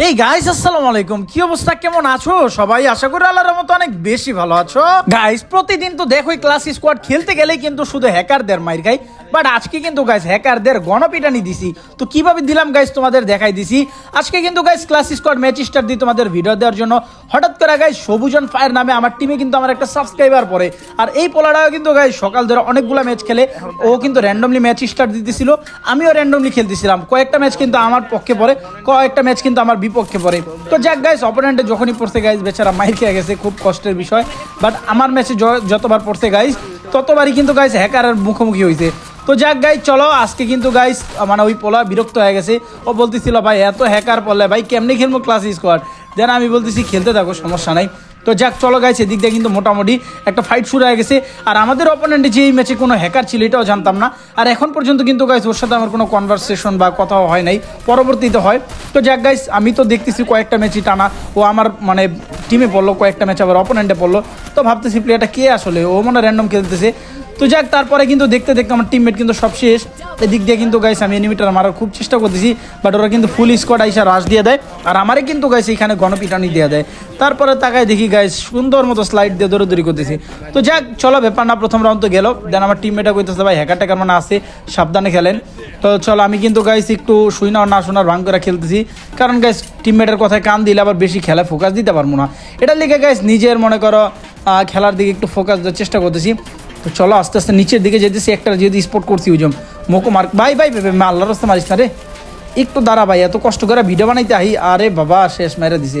Hey guys আসসালামু আলাইকুম। কি অবস্থা? কেমন আছো? সবাই আশা করি আল্লাহর রহমতে অনেক বেশি ভালো আছো। গাইস প্রতিদিন তো দেখোই ক্লাস স্কোয়াড খেলতে গেলেই কিন্তু শুধু হ্যাকারদের মাইর খাই। বাট আজকে কিন্তু গাইস হ্যাকারদের গণপিটানি দিছি। তো কীভাবে দিলাম গাইস তোমাদের দেখাই দিছি? আজকে কিন্তু guys class squad match star দিয়ে তোমাদের ভিডিও দেওয়ার জন্য হঠাৎ করে গাইস সবুজন ফায়ার নামে আমার টিমে কিন্তু আমার একটা সাবস্ক্রাইবার পড়ে। আর এই পোলাটাও কিন্তু গাইস সকাল ধরে অনেকগুলো ম্যাচ খেলে। ও কিন্তু র্যান্ডমলি ম্যাচ স্টার্ট দিতেছিল। আমিও র্যান্ডমলি খেলতেছিলাম। কয়েকটা ম্যাচ কিন্তু আমার পক্ষে পড়ে, কয়েকটা ম্যাচ কিন্তু আমার বিপক্ষে পড়ে। তো যাক গাইস অপোনেন্টে যখনই পড়ছে গাইস বেচারা মাইর খেয়ে গেছে, খুব কষ্টের বিষয়। বাট আমার ম্যাচে যতবার পড়ছে গাইস ততবারই কিন্তু গাইস হ্যাকারের মুখোমুখি হয়েছে তো যাক গাই চলো, আজকে কিন্তু গাইস মানে ওই পোলা বিরক্ত হয়ে গেছে। ও বলতেছিল, ভাই, এত হ্যাকার পড়লে ভাই, কেমনি খেলব ক্লাস স্কোয়াড দেন আমি বলতেছি, খেলতে থাকো, সমস্যা নাই। তো যাক, চলো গাইছে এদিক দিয়ে কিন্তু মোটামুটি একটা ফাইট শুরু হয়ে গেছে। আর আমাদের অপোনেন্টে যে এই ম্যাচে কোনো হ্যাকার ছিল, এটাও জানতাম না। আর এখন পর্যন্ত কিন্তু গাইস ওর সাথে আমার কোনো কনভারসেশন বা কথাও হয় নাই। পরবর্তীতে হয়। তো যাক গাইস আমি তো দেখতেছি কয়েকটা ম্যাচই টানা। ও আমার মানে টিমে পড়ল, কয়েকটা ম্যাচ আবার অপোনেন্টে পড়ল। তো ভাবতেছি প্লেয়ারটা কে আসলে? ও মনে র্যান্ডম খেলতেছে। তো যাক, তারপরে কিন্তু দেখতে দেখতে আমার টিমমেট কিন্তু সব শেষ। এদিক দিয়ে কিন্তু গাইস আমি এনিমিটার মারার খুব চেষ্টা করতেছি বাট ওরা কিন্তু ফুল স্কোয়াড আইসা রাশ দিয়ে দেয়, আর আমারে কিন্তু গাইস এখানে গণপিটানি দিয়ে দেয়। তারপরে তাকায় দেখি গাইস সুন্দর মতো স্লাইড দিয়ে দৌড়ি করতেছি। তো যাক, চলো ব্যাপার না, প্রথম রাউন্ড তো গেল। দেন আমার টিমমেটটা কইতেছে, ভাই হ্যাকার ট্যাকার মানে আছে, সাবধানে খেলেন। তো চলো, আমি কিন্তু গাইস একটু শুই না না শোনার ভাঙ করে খেলতেছি। কারণ গাইস টিমমেটের কথায় কান দিলে আবার বেশি খেলায় ফোকাস দিতে পারব না। এটার লিগে গাইস নিজের মনে করো খেলার দিকে একটু ফোকাস দেওয়ার চেষ্টা করতেছি। তো চলো আস্তে আস্তে নিচের দিকে যেতেছি একটা যদি স্পোর্ট করছি ওই জন্য। মোকো মার ভাই ভাই ভাই ভাই, আল্লাহর রাস্তা মারিস না রে। একটু দাঁড়া ভাই এত কষ্ট করে ভিডিও বানাইতে আহি আরে বাবা শেষ মেরে দিছে।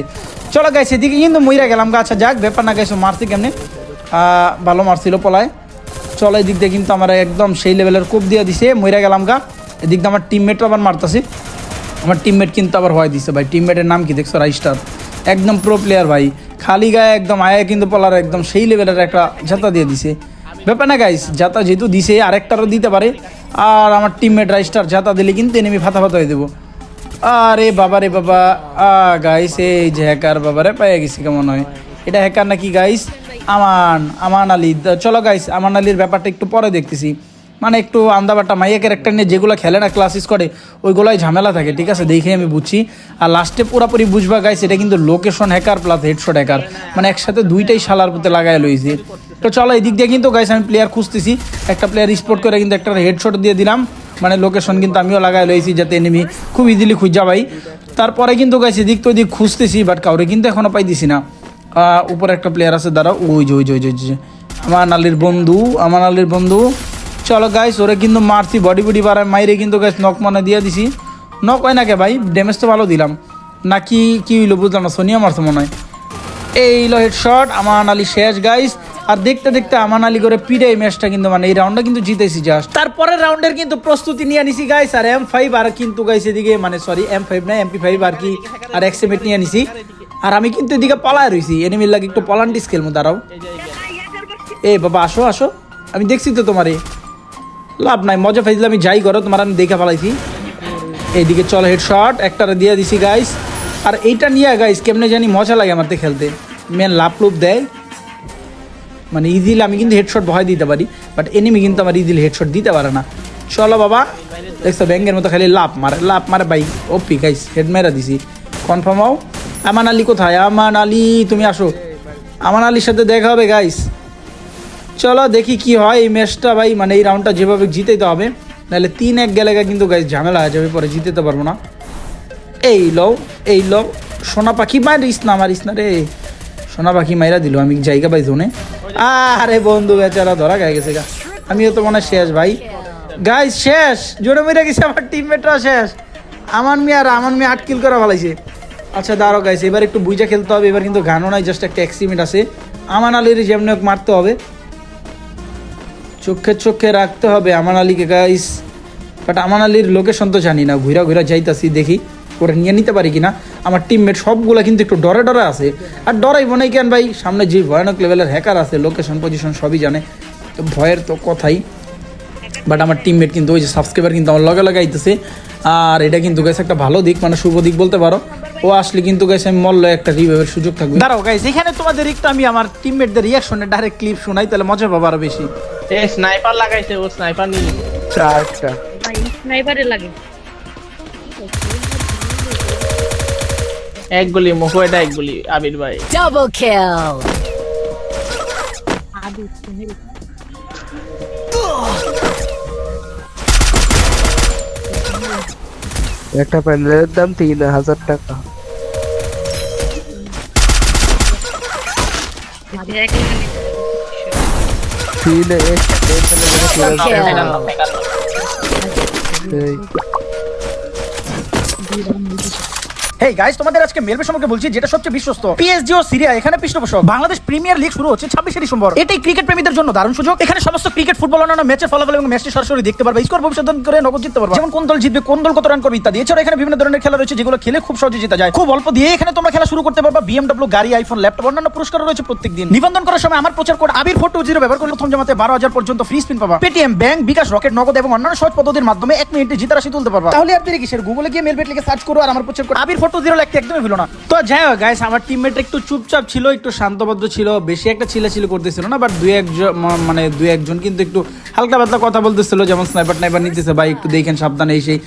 চলো গাইছে এদিকে কিন্তু মইরা গেলাম গা আচ্ছা যাক ব্যাপার না গাইছো মারছি কেমনে? ভালো মারছিল পলায়। চলো এদিক দিয়ে কিন্তু আমার একদম সেই লেভেলের কোপ দিয়ে দিছে মইরা গেলাম গা। এদিক দিয়ে আমার টিমমেটও আবার মারতাছে। আমার টিমমেট কিন্তু আবার হয় দিছে ভাই টিমমেটের নাম কি দেখছ রাইস্টার একদম প্রো প্লেয়ার ভাই। খালি গায়ে একদম আয়া কিন্তু পলার একদম সেই লেভেলের একটা ঝাতা দিয়ে দিছে। ব্যাপার না গাইস যাতা যেহেতু দিছে, আরেকটারও দিতে পারে। আর আমার টিমমেট রাইস্টার যাতা দিলে কিন্তু এনেমি ফাতা ফাতা হয়ে দেবো। আরে বাবা রে বাবা গাইস এই যে হ্যাকার বাবারে পেয়ে গেছি কেমন হয়। এটা হ্যাকার নাকি গাইস আমান আমান আলী। চলো গাইস আমান আলীর ব্যাপারটা একটু পরে দেখতেছি। মানে একটু আন্দাবারটা মাইয়া ক্যারেক্টার নিয়ে যেগুলো খেলে না ক্লাসিস করে, ওইগুলোই ঝামেলা থাকে, ঠিক আছে? দেখে আমি বুঝছি। আর লাস্টে পুরোপুরি বুঝবা গাইস এটা কিন্তু location hacker plus headshot hacker মানে একসাথে দুইটাই শালার প্রতি লাগাই লইছি। তো চলো এই দিক দিয়ে কিন্তু গাইস আমি প্লেয়ার খুঁজতেছি। একটা প্লেয়ার স্পোর্ট করে কিন্তু একটা হেডশট দিয়ে দিলাম। মানে লোকেশন কিন্তু আমিও লাগাই লইছি যাতে এনিমি খুব ইজিলি খুঁজা পাই। তারপরে কিন্তু গাইস এদিক তো এদিক খুঁজতেছি বাট কাউরে কিন্তু এখনও পাইতেছি না। উপরে একটা প্লেয়ার আছে দাঁড়াও। ওই যে ওই যে ওই যে, আমার আলীর বন্ধু আমার আলীর বন্ধু। চলো গাইস ওরে কিন্তু মারছি বডি বডি বাড়ায় মাইরে কিন্তু গাইস নক মানে দিয়ে দিছি। নক হয় না কে ভাই? ড্যামেজ তো ভালো দিলাম। নাকি কি হইল বুঝলাম না সোনিয়া মারছে মনে হয়। এই লো হেডশট আমার আলী শেষ গাইস আর দেখতে দেখতে আমান আলী করে পিড়ে এই ম্যাচটা কিন্তু মানে এই রাউন্ডটা কিন্তু জিতেছি জাস্ট তারপরের রাউন্ডের কিন্তু প্রস্তুতি নিয়ে নিছি গাইস আর এম ফাইভ আর কিন্তু গাইস এদিকে মানে সরি এম ফাইভ না এমপি ফাইভ আর কি, আর এক্সএমেট নিয়ে নিছি আর আমি কিন্তু এদিকে পলায় রইছি এনিমির লাগে একটু পলান্টি স্কেল মো দাঁড়াও। এ বাবা, আসো আসো। আমি দেখছি তো তোমারে। লাভ নাই, মজা ফাইজলে আমি যাই করো তোমার আমি দেখে ফেলাইছি এইদিকে চল হেডশট একটা দিয়ে দিছি গাইস আর এইটা নিয়ে গাইস কেমনে জানি মজা লাগে আমার তো খেলতে। মেন লাভ লুপ দেয়। মানে ইজিলি আমি কিন্তু হেডশট ভয় দিতে পারি বাট এনিমি কিন্তু আমার ইজিলি হেডশট দিতে পারে না। চলো বাবা, দেখছ ব্যাঙ্গের মতো খালি লাভ মারে লাভ মারে ভাই ওপি গাইস হেড মেরা দিছি। কনফার্ম হও? আমান আলী কোথায়? আমান আলী, তুমি আসো। আমান আলীর সাথে দেখা হবে গাইস চলো দেখি কি হয় এই ম্যাচটা ভাই মানে এই রাউন্ডটা যেভাবে জিতেতে হবে, নাহলে তিন এক গেলে কিন্তু গাইস ঝামেলা হয়ে যাবে, পরে জিতেতে পারব না। এই লও এই লও, সোনা পাখি, মারিস না মারিস না রে। সোনা পাখি মাইরা দিল, আমি জায়গা পাই জোনে আরে বন্ধু বেচারা ধরা গায়ে গেছে গা। আমিও তো মনে শেষ ভাই। গাইস শেষ। জোরে মেরে গেছে, আমার টিমমেটরা শেষ। আমার মেয়ে আর আমার মেয়ে আট কিল করা ভালাইছে। আচ্ছা দাঁড়ো গাইছে এবার একটু বুঝা খেলতে হবে, এবার কিন্তু গানও নাই জাস্ট একটা এক্সিমেন্ট আছে। আমান আলীর যেমনি হোক মারতে হবে। চোখে চোখে রাখতে হবে আমান আলীকে গাইস বাট আমান আলীর লোকেশন তো জানি না, ঘুরা ঘুরা যাইতাছি, দেখি। করে নিয়ে নিতে পারি কিনা আমার টিমমেট সবগুলো কিন্তু একটু ডরে ডরে আছে। আর ডরাইব নাই কেন ভাই? সামনে যে ভয়ানক লেভেলের হ্যাকার আছে লোকেশন পজিশন সবই জানে। তো ভয়ের তো কথাই। বাট আমার টিমমেট কিন্তু ওই যে সাবস্ক্রাইবার কিন্তু আমার লগে লগে আইতেছে। আর এটা কিন্তু গেছে একটা ভালো দিক মানে শুভ দিক বলতে পারো। ও আসলে কিন্তু গেছে আমি মল্ল একটা রিভাইভের সুযোগ থাকবে। দাঁড়াও গাইস এখানে তোমাদের একটু আমি আমার টিমমেটদের রিয়াকশনে ডাইরেক্ট ক্লিপ শোনাই তাহলে মজা পাবো আরও বেশি। এ স্নাইপার লাগাইছে ও স্নাইপার নিয়ে। আচ্ছা আচ্ছা। ভাই স্নাইপারে লাগে। এক গুলি মুখ এটা এক গুলি আবির ভাই। Double kill. একটা প্যান্ডেলের দাম তিন হাজার টাকা। তিন এক হেই গাইস তোমাদের আজকে মেলবে সম্পর্কে বলছি, যেটা সবচেয়ে বিশ্বস্ত। পিএসজি ও সিরিয়া এখানে পৃষ্ঠপোষক। বাংলাদেশ প্রিমিয়ার লিগ শুরু হচ্ছে ছাব্বিশে ডিসেম্বর। এটাই ক্রিকেট প্রেমীদের জন্য দারুণ সুযোগ। এখানে সমস্ত ক্রিকেট ফুটবল অন্যান্য ম্যাচের ফলাফল এবং ম্যাচটি সরাসরি দেখতে পারবে। স্কোর ভবিষ্যৎ করে নগদ জিততে পারবে যেমন কোন দল জিতবে, কোন দল কত রান করবে ইত্যাদি। এছাড়া এখানে বিভিন্ন ধরনের খেলা রয়েছে, যেগুলো খেলে খুব সহজে যায়। খুব অল্প দিয়ে এখানে তোমরা খেলা শুরু করতে পারবা। বিএমডব্লিউ গাড়ি আইফোন ল্যাপটপ অন্যান্য পুরস্কার রয়েছে প্রত্যেক দিন নিবন্ধন করার সময় আমার প্রচার code Abir four two zero ব্যবহার করলে প্রথম জমাতে বারো হাজার পর্যন্ত ফ্রি স্পিন পাবা। Paytm bank bKash Rocket Nagad এবং অন্যান্য সহজ পদ্ধতির মাধ্যমে এক মিনিটে জিতা রাশি তুলতে পারবা। তাহলে আর দেরি কিসের? গুগলে গিয়ে মেলবেট লিখে সার্চ করো আর আমার প্রচার code Abir four two zero লিখতে একদমই ভুলো না। তো যাই হোক গাইস আমার টিমমেট একটু চুপচাপ ছিল, একটু শান্তভদ্র ছিল, বেশি একটা ছিল করতেছিল না বাট দুই একজন মানে দুই একজন কিন্তু একটু হালকা পাতলা কথা বলতেছিল, যেমন স্নাইপার টাইপার নিতেছে, ভাই, একটু দেখেন, সাবধানে এই সেই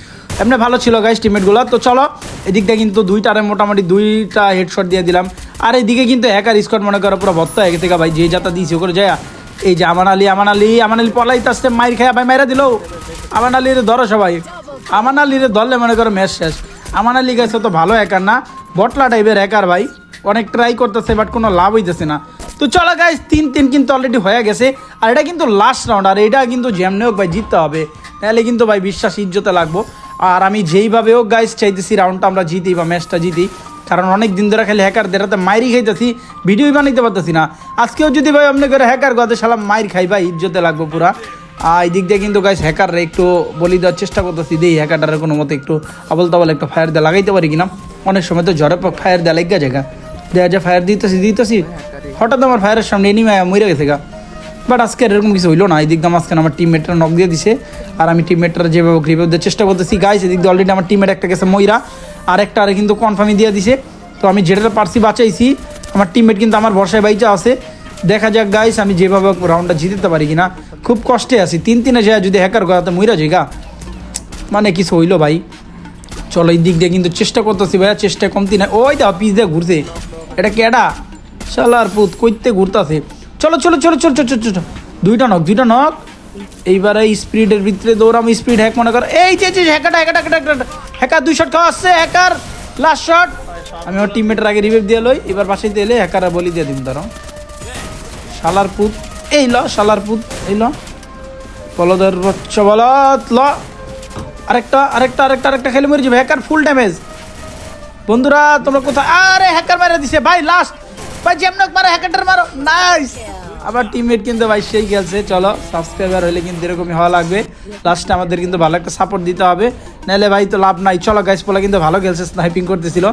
এমনি ভালো ছিল গাইস টিমমেটগুলো তো চলো, এদিকটা কিন্তু দুইটারে মোটামুটি দুইটা হেডশট দিয়ে দিলাম। আর এদিকে কিন্তু হ্যাকার স্কট মনে করো পুরো ভত্তা হয়ে থেকে ভাই, যে যাতা দিয়েছে ওখানে যায়। এই যে আমান আলী আমান আলী আমান আলী পলাইতে আসতে মাইর খায়, ভাই, মাইরা দিল। আমান আলীর ধরো সবাই। আমান আলীর ধরলে মনে করো ম্যাচ শেষ। আমান আলী গেছে তো ভালো হ্যাকার না। বটলা টাইপের হ্যাকার ভাই। অনেক ট্রাই করতেছে বাট কোনো লাভ হইতেছে না। তো চলো গাইজ তিন তিন কিন্তু অলরেডি হয়ে গেছে। আর এটা কিন্তু লাস্ট রাউন্ড আর এটা কিন্তু যেমনি হোক ভাই, জিততে হবে। তাহলে কিন্তু ভাই বিশ্বাস, ইজ্জতে লাগবো। আর আমি যেইভাবে হোক গাইজ চাইতেছি রাউন্ডটা আমরা জিতি বা ম্যাচটা জিতি। কারণ অনেক দিন ধরে খালি হ্যাকার দেরাতে মাইরি খাইতেছি ভিডিওই বানাইতে পারতেছি না। আজকেও যদি ভাই আপনি করে হ্যাকার গতে সালাম মাইর খাই ভাই, ইজ্জতে লাগবো পুরা। এই দিক দিয়ে কিন্তু গাইস হ্যাকাররা একটু বলি দেওয়ার চেষ্টা করতেছি। দিই হ্যাকারটার কোনো মতো একটু আবল তাবল একটা ফায়ার দিয়ে লাগাইতে পারি কিনা। অনেক সময় তো ঝড়ে ফায়ার দেওয়া লেগে জায়গা দেখা যায় ফায়ার দিতেছি দিতেছি, হঠাৎ আমার ফায়ারের সামনে এনিমে মরে গেছে গা। বাট আজকে এরকম কিছু হইল না। এই দিক দিয়ে মাঝখানে আমার টিমমেটরা নক দিয়ে দিছে। আর আমি টিমমেটরা যেভাবে রিভিউ দেওয়ার চেষ্টা করতেছি গাইস এদিক দিয়ে অলরেডি আমার টিমমেট একটা গেছে ময়রা আর একটা আরে কিন্তু কনফার্মই দিয়ে দিছে। তো আমি যেটা পারছি বাঁচাইছি, আমার টিমমেট কিন্তু আমার ভরসায় বাইচা আছে। দেখা যাক গাইস আমি যেভাবে রাউন্ডটা জিততে পারি কিনা। খুব কষ্টে আছি। তিন তিনে যায় যদি হ্যাকার গড়াতে মইরা যাই গা মানে কিছু হইল ভাই। চলো এই দিক দিয়ে কিন্তু চেষ্টা করতেছি ভাইয়া, চেষ্টা কমতি না ওই দা পিস দিয়ে ঘুরছে। এটা কেডা? শালার পুত, কইতে ঘুরতাছে। চলো চলো চলো চলো চলো চলো দুইটা নক দুইটা নক এইবারে স্পিডের ভিতরে দৌড়াম স্পিড হ্যাক মনে কর। এই যে যে হ্যাকার হ্যাকার হ্যাকার হ্যাকার দুই শট খাওয়া আসছে হ্যাকার লাস্ট শট আমি আমার টিমমেটের আগে রিভিভ দিয়ে লই। এবার পাশে দিয়ে এলে হ্যাকার বলি দিয়ে দিন ধরো। শালার পুত। এই ল, শালার পুত। এই বলদের বচ্চ বলত ল। আরেকটা আরেকটা আরেকটা আরেকটা খেলে মরে যাবে। হ্যাকার ফুল ড্যামেজ বন্ধুরা, তোমরা কোথায়? আরে হ্যাকার মারা দিছে। ভাই লাস্ট ভাই যেমনক মারো হ্যাকারটার মারো। নাইস আবার টিমমেট কিন্তু ভাই, সেই খেলছে। চলো সাবস্ক্রাইবার হলে কিন্তু এরকমই হওয়া লাগবে। লাস্টে আমাদের কিন্তু ভালো একটা সাপোর্ট দিতে হবে। নাহলে ভাই তো লাভ নাই। চলো গাইস পোলা কিন্তু ভালো খেলছে স্নাইপিং করতেছিল।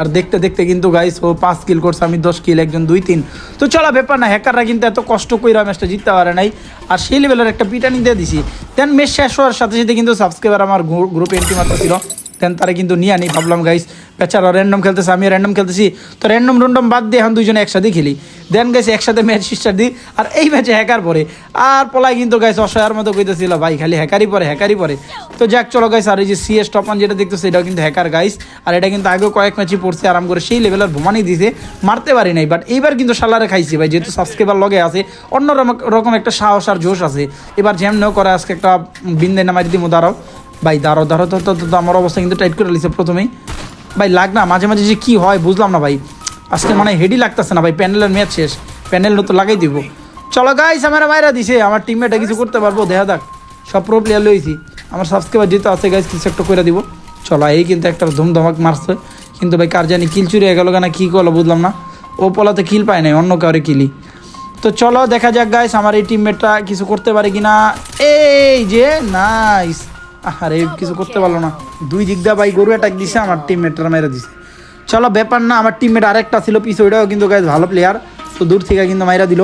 আর দেখতে দেখতে কিন্তু গাইস ও পাঁচ কিল করছে, আমি দশ কিল একজন দুই তিন। তো চলা, ব্যাপার না হ্যাকাররা কিন্তু এত কষ্ট কইরা ম্যাচটা জিততে পারে নাই। আর সেই লেভেলের একটা পিটানি দিয়ে দিছি। দেন ম্যাচ শেষ হওয়ার সাথে সাথে কিন্তু সাবস্ক্রাইবার আমার গ্রুপ এন্ট্রি মারতেছিল। দেন তারা কিন্তু নিয়ে আনি। ভাবলাম গাইস বেচারা র্যান্ডম খেলতেছে আমি র্যান্ডম খেলতেছি। তো র্যান্ডম র্যান্ডম বাদ দিয়ে এখন দুইজনে একসাথে খেলি। দেন গেছে একসাথে ম্যাচ সিস্টার দিই। আর এই ম্যাচে হ্যাকার পরে আর পলাই কিন্তু গাইস অসহায়ের মতো কইতেছিল ভাই, খালি হ্যাকারই পরে হ্যাকারই পরে তো যাক, চলো গাইস আর এই যে সিএস টপান যেটা দেখতেছে, এটাও কিন্তু হ্যাকার গাইস আর এটা কিন্তু আগেও কয়েক ম্যাচই পড়ছে, আরাম করে সেই লেভেলের ভুমানি দিছে। মারতে পারি নাই বাট এইবার কিন্তু সালারে খাইছি, ভাই, যেহেতু সাবস্ক্রাইবার লগে আছে অন্য রকম- একটা সাহস আর জোশ আছে। এবার যেমন করে, আজকে একটা বিন্দে নামাই দিব দাঁড়াও। ভাই দাঁড়ো দাঁড়ো তো আমার অবস্থা কিন্তু টাইট করে লিছে প্রথমেই। ভাই, লাগ না, মাঝে মাঝে যে কী হয় বুঝলাম না ভাই। আজকে মানে হেডি লাগতেছে না ভাই প্যান্ডেলের ম্যাচ শেষ। প্যান্ডেল তো লাগাই দিব। চলো গাইস আমার মায়েরা দিছে, আমার টিমমেটে কিছু করতে পারব, দেখা যাক। সব প্রো প্লেয়ার লইছি আমার সাবস্ক্রাইবার যেহেতু আছে গাইস কিছু একটা করে দিব। চলো, এই কিন্তু একটা ধুমধমাক মারছে কিন্তু ভাই, কার জানি কিল চুরি হয়ে গেল কেন, কী করল বুঝলাম না। ও পোলাতে কিল পায় নাই, অন্য কাউরে কিলি তো চলো, দেখা যাক গাইস আমার এই টিমমেটটা কিছু করতে পারে কিনা। এই যে নাইস আরে কিছু করতে পারল না। দুই দিক দিয়ে ভাই গরু অ্যাটাক দিছে, আমার টিমমেটরা মেরে দিছে। চলো, ব্যাপার না, আমার টিমমেট আরেকটা ছিল, পিছে ওইটাও কিন্তু গাইস ভালো প্লেয়ার তো দূর থেকে কিন্তু মাইরা দিল।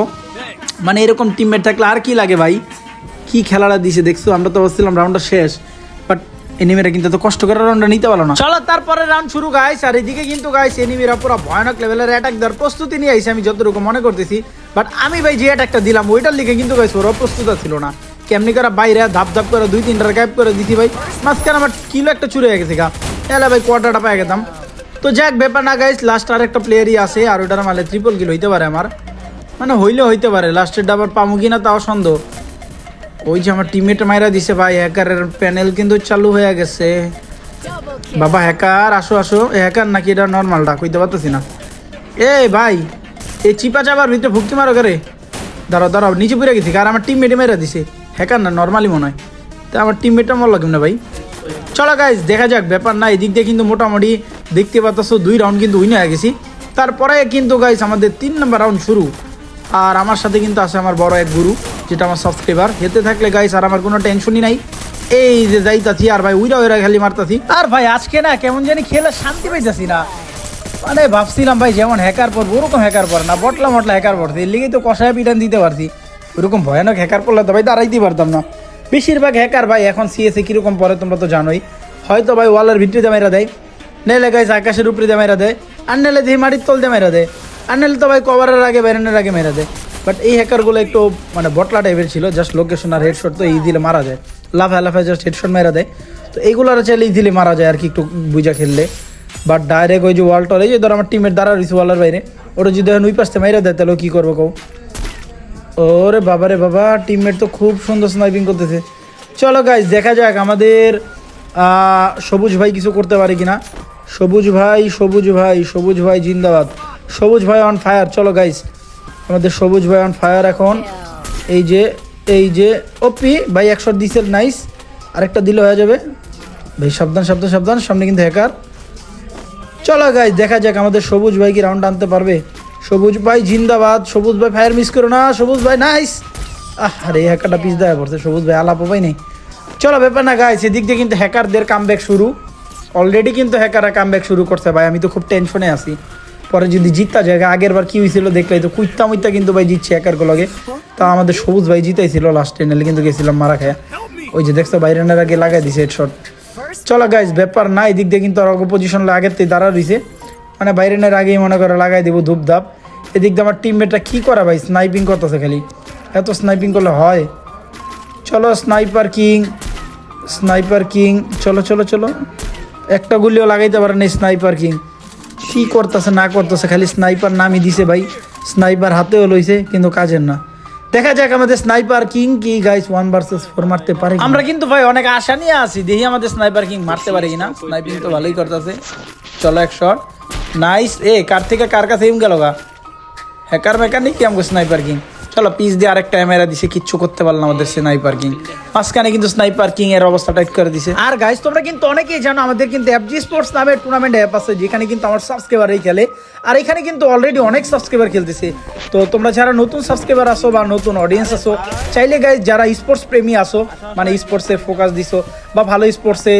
মানে এরকম টিমমেট থাকলে আর কি লাগে ভাই? কি খেলাটা দিছে, দেখছ? আমরা তো বলছিলাম রাউন্ডটা শেষ বাট এনিমিরা কিন্তু এত কষ্ট করে রাউন্ডটা নিতে পারল না। চলো, তারপরে রাউন্ড শুরু গাইস আর এদিকে কিন্তু গাইস এনিমিরা পুরো ভয়ানক লেভেলের অ্যাটাক দেওয়ার প্রস্তুতি নিয়ে আইসে আমি যতটুকু মনে করতেছি। বাট আমি ভাই যে অ্যাটাকটা দিলাম, ওইটার লিগে কিন্তু গাইস ওরা প্রস্তুত ছিল না। কেমনি করে বাইরে, ধাপ ধাপ করে দুই, তিনটার গাইব করে দিছি ভাই। মাঝখানে আমার কিলো একটা চুরে গেছে গা। এলে ভাই কোয়ার্টারটা পাই গেতাম। তো যাক, ব্যাপার না গাইস লাস্ট আর একটা প্লেয়ারই আছে, আর ওটার মালে ট্রিপল কিল হইতে পারে আমার। মানে হইলে হইতে পারে লাস্টের ডাবার পামু কিনা তাও সন্দেহ। ওই যে আমার টিমমেট মাইরা দিছে ভাই হ্যাকারের প্যানেল কিন্তু চালু হয়ে গেছে। বাবা হ্যাকার আসো আসো। হ্যাকার নাকি এটা নর্মালটা কইতে পারতেছি না। এ ভাই, এই চিপা চাবার ভিতরে ভুক্তি মারো করে দাঁড়াও দাঁড়াও, নিচে পড়ে গেছি, আর আমার টিমমেটে মেরা দিছে। হ্যাকার না নর্মালি মনে হয়। তা আমার টিমমেটটা মরলো কেমন ভাই? চলো গাইজ দেখা যাক, ব্যাপার না, এদিক দিয়ে কিন্তু মোটামুটি দেখতে পাচ্ছ দুই রাউন্ড কিন্তু উইন হয়ে গেছি। তারপরে কিন্তু গাইজ আমাদের তিন নম্বর রাউন্ড শুরু। আর আমার সাথে কিন্তু আছে আমার বড় এক গুরু, যেটা আমার সাবস্ক্রাইবার হেতে থাকলে গাইজ আর আমার কোনো টেনশনই নাই। এই যে যাইতাছি, আর ভাই, উইরা উইরা খালি মারতাছি। আর ভাই, আজকে না, কেমন জানি খেলে শান্তি পাইতাছি না। মানে ভাবছিলাম ভাই, যেমন হ্যাকার পর, ওরকম হ্যাকার পর না, বটলা মটলা হ্যাকার পড়ছে এর লিগেই তো কষায় পিটান দিতে পারছি। ওরকম ভয়ানক হ্যাকার পড়লে তো ভাই দাঁড়াইতে পারতাম না। বেশিরভাগ হ্যাকার ভাই এখন সিএসএ কীরকম পরে তোমরা তো জানোই। হয়তো ভাই ওয়ালের ভিতরে মেরা দেয় নেলে গাইছে আকাশের উপরে মেরা দেয়, আর নেলে দিয়ে মাটির তল দিয়ে মেরা দেয়। আর নেলে তো ভাই কভারের আগে বেরেনের আগে মেরা দেয়। বাট এই হ্যাকারগুলো একটু মানে বটলা টাইপের ছিল জাস্ট লোকেশন আর হেডশট তো ইজিলি মারা যায়। লাফা লাফা জাস্ট হেডশট মেরা দেয়। তো এইগুলোর চাইলে ইজিলি মারা যায় আর কি একটু বুঝা খেললে। বাট ডাইরেক্ট ওই যে ওয়ালটার এই যে ধর আমার টিমের দ্বারা রয়েছে ওয়ালের বাইরে ওটা যদি ওই পাশে মাইরা দেয়, তাহলে কী কি করব কও? ওরে বাবা রে বাবা টিমমেট তো খুব সুন্দর স্নাইপিং করতেছে। চলো গাইজ দেখা যাক আমাদের সবুজ ভাই কিছু করতে পারে কিনা। সবুজ ভাই সবুজ ভাই সবুজ ভাই জিন্দাবাদ। সবুজ ভাই অন ফায়ার চলো গাইজ আমাদের সবুজ ভাই অন ফায়ার এখন। এই যে এই যে, ওপি, ভাই একশো দিছে নাইস আরেকটা দিলে হয়ে যাবে। ভাই, সাবধান সাবধান সাবধান, সামনে কিন্তু হ্যাকার চলো গাইজ দেখা যাক আমাদের সবুজ ভাই কি রাউন্ড আনতে পারবে। সবুজ ভাই, জিন্দাবাদ। সবুজ ভাই ফায়ার মিস করো না। সবুজ ভাই নাইস আরে হ্যাকারটা পিস দেওয়া পড়ছে। সবুজ ভাই আলাপ পাই নেই। চলো, ব্যাপার না গাইজ এদিক দিয়ে কিন্তু হ্যাকারদের কামব্যাক শুরু। অলরেডি কিন্তু হ্যাকাররা কামব্যাক শুরু করছে ভাই। আমি তো খুব টেনশনে আছি। পরে যদি জিততা যায়, আগের বার কি হয়েছিল দেখলে তো কুইত্তা মুইত্তা কিন্তু ভাই জিতছে হ্যাকারগুলোকে তা আমাদের সবুজ ভাই জিতাইছিল লাস্ট টেনেলে কিন্তু গেছিলাম মারা খায়া। ওই যে দেখছ বাইরেনের আগে লাগাই দিছে হেডশট চলো গাইজ ব্যাপার না, এদিক দিয়ে কিন্তু আর পজিশন আগের থেকে দাঁড়া রয়েছে মানে বাইরেনের আগেই মনে করে লাগাই দেবো ধূপ ধাপ এদিক দিয়ে আমার টিমমেটটা কী করা ভাই? স্নাইপিং করতেছে খালি। এত স্নাইপিং করলে হয়? চলো স্নাইপার কিং স্নাইপার কিং চলো চলো চলো। একটা গুলিও লাগাইতে পারে না স্নাইপার কিং কি করতেছে, না করতেছে, খালি স্নাইপার নামই দিছে ভাই। স্নাইপার হাতেও লইছে, কিন্তু কাজের না। দেখা যাক আমাদের স্নাইপার কিং কি গাইস ওয়ান ভার্সেস ফোর মারতে পারে আমরা কিন্তু ভাই অনেক আশা নিয়ে আছি, দেখি আমাদের স্নাইপার কিং মারতে পারে কিনা। স্নাইপিং তো ভালোই করতেছে। চলো, এক শট নাইস এ, কার থেকে কার কাছে এম গেল গা? হ্যাকার ম্যাকার নেই কি আমাকে স্নাইপার কিং চলো পিস দিয়ে আরেকটা ক্যামেরা দিছে, কিচ্ছু করতে পারলাম আমাদের স্নাইপার কিং মাঝখানে কিন্তু স্নাইপার কিং এর অবস্থা টাইট করে দিছে। আর গাইস তোমরা কিন্তু অনেকেই জানো, আমাদের কিন্তু এফজি স্পোর্টস নামের টুর্নামেন্ট অ্যাপ আছে, যেখানে কিন্তু আমার সাবস্ক্রাইবারই খেলে। আর এখানে কিন্তু অলরেডি অনেক সাবস্ক্রাইবার খেলতেছে। তো তোমরা যারা নতুন সাবস্ক্রাইবার আসো বা নতুন অডিয়েন্স আসো চাইলে গাইস যারা স্পোর্টস প্রেমী আসো মানে স্পোর্টসে ফোকাস দিছো বা ভালো স্পোর্টসে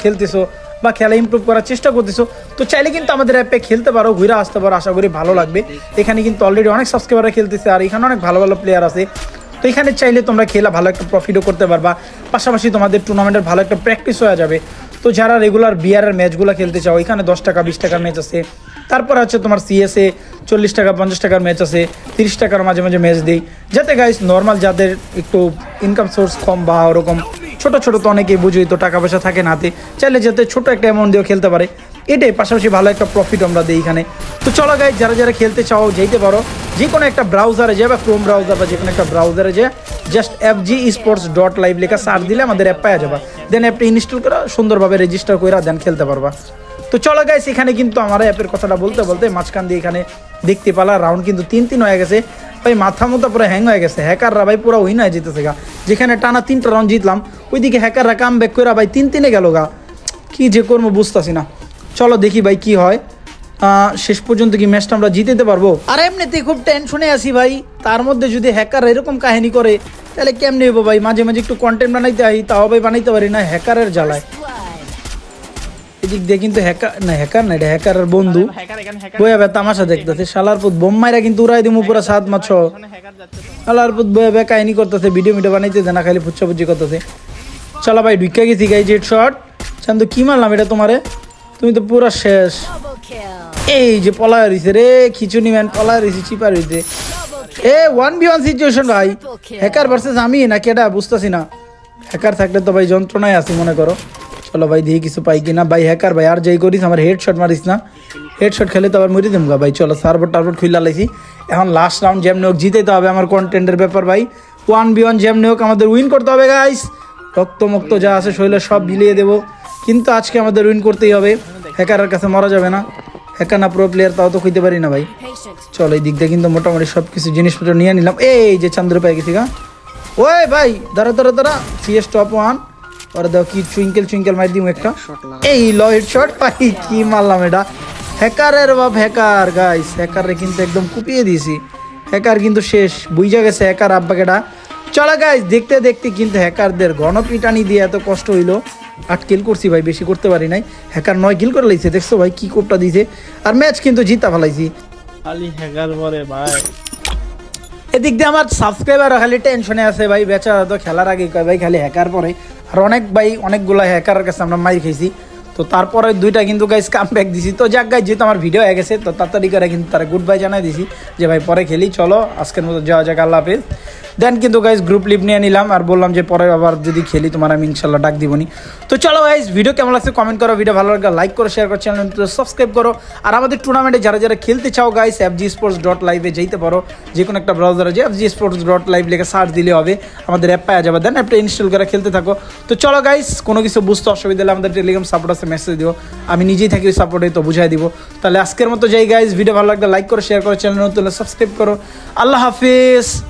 খেলতেছো বা খেলা ইমপ্রুভ করার চেষ্টা করতেছো, তো চাইলে কিন্তু আমাদের অ্যাপে খেলতে পারো, ঘুরে আসতে পারো, আশা করি ভালো লাগবে। এখানে কিন্তু অলরেডি অনেক সাবস্ক্রাইবার খেলতেছে আর এখানে অনেক ভালো ভালো প্লেয়ার আছে। তো এখানে চাইলে তোমরা খেলা ভালো একটা প্রফিটও করতে পারবা। পাশাপাশি তোমাদের টুর্নামেন্টের ভালো একটা প্র্যাকটিস হয়ে যাবে। তো যারা রেগুলার বিয়ারের ম্যাচগুলো খেলতে চাও, এখানে দশ টাকা, বিশ টাকার ম্যাচ আছে। তারপর হচ্ছে তোমার সিএসএ চল্লিশ টাকা, পঞ্চাশ টাকার ম্যাচ আছে। তিরিশ টাকার মাঝে মাঝে ম্যাচ দিই। যাতে গাইস নর্মাল যাদের একটু ইনকাম সোর্স কম বা ওরকম ছোট ছোট তো অনেকেই বুঝোই তো টাকা পয়সা থাকে না হাতে। চাইলে যাতে ছোট একটা অ্যামাউন্ট দিয়েও খেলতে পারে। এটাই পাশাপাশি ভালো একটা প্রফিট আমরা দিই এখানে। তো চলো গাই যারা যারা খেলতে চাও যেতে পারো যে কোনো একটা ব্রাউজারে যে বা ক্রোম ব্রাউজার বা যে কোনো একটা ব্রাউজারে যে just F G sports dot live লেখা সার্চ দিলে আমাদের অ্যাপ পাওয়া যাবে। দেন অ্যাপটা ইনস্টল করা, সুন্দরভাবে রেজিস্টার করে দেন খেলতে পারবা। তো চলো গাইস এখানে কিন্তু আমার অ্যাপের কথাটা বলতে বলতে মাঝখান দিয়ে এখানে দেখতে পালা রাউন্ড কিন্তু তিন তিন হয়ে গেছে। ভাই, মাথা মতো পুরো হ্যাং হয়ে গেছে। হ্যাকাররা ভাই পুরো উইন হয়ে যেতেছে গা। যেখানে টানা তিনটা রাউন্ড জিতলাম ওইদিকে হ্যাকাররা কাম ব্যাক করে ভাই তিন তিনে গেল গা। কি যে করব বুঝতেছি না। চলো দেখি ভাই কি হয়। শেষ পর্যন্ত কি ম্যাচটা আমরা জিতেতে পারব? আর এমনিতে খুব টেনশনে আছি ভাই। তার মধ্যে যদি হ্যাকার এরকম কাহিনী করে তাহলে কেমনি হব ভাই? মাঝে মাঝে একটু কন্টেন্ট বানাইতে হয় তাও ভাই বানাইতে পারি না হ্যাকারের জ্বালায়। এদিক দিয়ে কিন্তু হ্যাকার না হ্যাকার না এটা হ্যাকারের বন্ধু। বইয়া বে তামাশা দেখতেছে। শালার পুত বোম্মাইরা কিন্তু উড়াই দিমু পুরা সাত মাছ। শালার পুত বইয়া বে কাহিনী করতেছে ভিডিও মিডিও বানাইতেছে না খালি ফুচ্ছা ফুচ্ছি করতেছে। চলো ভাই, ঢুকে গেছি গাই জেট শট চান্দু, কি মারলাম এটা তোমারে? তুমি তো পুরা শেষ। এই যে পলায় রইছে রে খিচুনি ম্যান পলায় রইছে, চিপা রইছে। A one B one situation ভাই। হ্যাকার ভার্সেস আমি, নাকি এটা বুঝতেছি না। হ্যাকার থাকলে তো ভাই যন্ত্রণায় আছি, মনে করো। চলো ভাই, দেখি কিছু পাই কিনা। ভাই হ্যাকার ভাই, আর যাই করিস, আমার হেড হেডশট মারিস না। হেড হেডশট খেলে তো আবার মরি গা, ভাই। চলো সার্ভার টার্ভার খুলে লাইছি। এখন লাস্ট রাউন্ড যেমনি হোক জিতেতে হবে আমার কন্টেন্টের ব্যাপার, ভাই। ওয়ান বি ওয়ান যেমনি হোক আমাদের উইন করতে হবে গাইস রক্ত মুক্ত যা আছে শরীরে সব বিলিয়ে দেবো। কিন্তু আজকে আমাদের উইন করতেই হবে। হ্যাকারের কাছে মরা যাবে না। হ্যাকার না প্রো প্লেয়ার তাও তো খুঁজতে পারি না ভাই। চলো, এই দিক দিয়ে কিন্তু মোটামুটি সব কিছু জিনিসপত্র নিয়ে নিলাম। এই যে চন্দ্র পেয়ে গেছি গা। ওই ভাই, দাঁড়া দাঁড়া দাঁড়া। সিএস টপ ওয়ান ওরা দেখো কি চুইঙ্কেল চুইঙ্কেল মার দিম একটা। এই ল শট ভাই, কি মারলাম এটা। হ্যাকারের বাপ হ্যাকার গাইস হ্যাকারে কিন্তু একদম কুপিয়ে দিয়েছি। হ্যাকার কিন্তু শেষ। বুঝা গেছে হ্যাকার আব্বাকেটা চলো গাইস দেখতে দেখতে কিন্তু হ্যাকারদের গণপিটানি দিয়ে এত কষ্ট হইল। আট কিল করছি ভাই বেশি করতে পারি নাই। হ্যাকার নয় কিল করে লাইছে দেখছ ভাই কি কোপটা দিছে। আর ম্যাচ কিন্তু জিতা ফেলাইছি। খালি হ্যাকার পরে ভাই। এদিক দিয়ে আমার সাবস্ক্রাইবার খালি টেনশনে আছে ভাই বেচারা তো খেলার আগে কয় ভাই খালি হ্যাকার পরে। আর অনেক ভাই অনেকগুলো হ্যাকারের কাছে আমরা মাইর খেয়েছি তো তারপরে দুইটা কিন্তু গাইস কাম ব্যাক দিছি। তো যাক গাইজ যেহেতু আমার ভিডিও হয়ে গেছে তো তাড়াতাড়ি করে কিন্তু তারা গুড বাই জানাই দিছি। যে ভাই পরে খেলি চলো আজকের মতো যাওয়া যাক আল্লাহ হাফেজ। দেন কিন্তু গাইজ গ্রুপ লিভ নিয়ে নিলাম আর বললাম যে পরে আবার যদি খেলি, তোমার আমি ইনশাল্লাহ ডাক দিবনি। তো চলো গাইজ ভিডিও কেমন লাগছে কমেন্ট করো ভিডিও ভালো লাগলে লাইক করো শেয়ার করো চ্যানেল সাবস্ক্রাইব করো। আর আমাদের টুর্নামেন্টে যারা যারা খেলতে চাও গাইস এফজি স্পোর্টস ডট লাইভে যেতে পারো যে কোনো একটা ব্রাউজারে যে এফজি স্পোর্টস ডট লাইভ লিখে সার্চ দিলে হবে, আমাদের অ্যাপ পাওয়া যাবে। দেন অ্যাপটা ইনস্টল করে খেলতে থাকো। তো চলো গাইস কোনো কিছু বুঝতে অসুবিধা হলে আমাদের টেলিগ্রাম সাপোর্ট আছে মেসেজ দিও। আমি নিজেই থাকি ওই সাপোর্টে তো বুঝাই দিব। তাহলে আজকের মতো যাই গাইস ভিডিও ভালো লাগলে লাইক করো শেয়ার করো চ্যানেল নতুন সাবস্ক্রাইব করো। আল্লাহ হাফিজ।